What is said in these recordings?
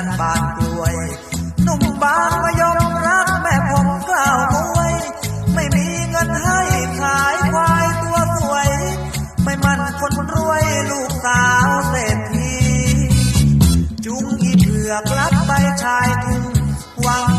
นั้นบานกล้วย หนุ่มบางมายอมรักแม่ผมกล่าวมวย ไม่มีเงินให้ขายควายตัวสวย ไม่มันคนรวยลูกสาวเศรษฐีจุงอีเผือกลับไปชายทุ่งหวัง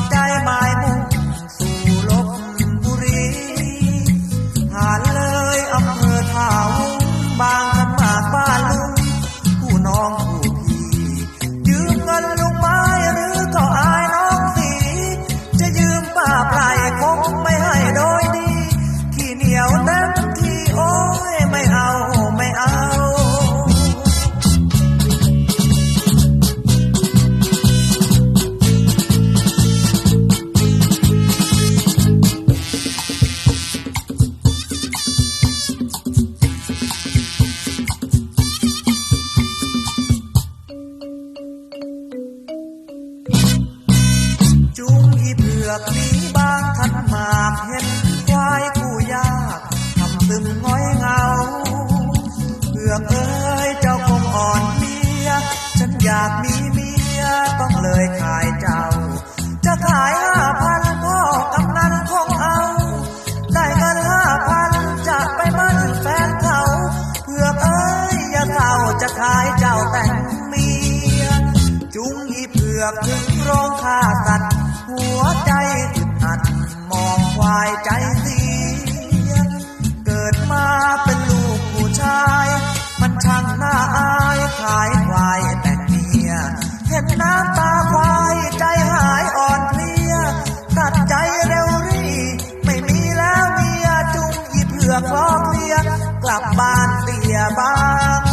ลือกนี้บางท่านมากเห็น นน้ำตาควายใจหายอ่อนเพลียตัดใจเร็วรีไม่มีแล้วเมียจุงหยิบเหือกลอกเลียกลับบ้านเสียบ้าง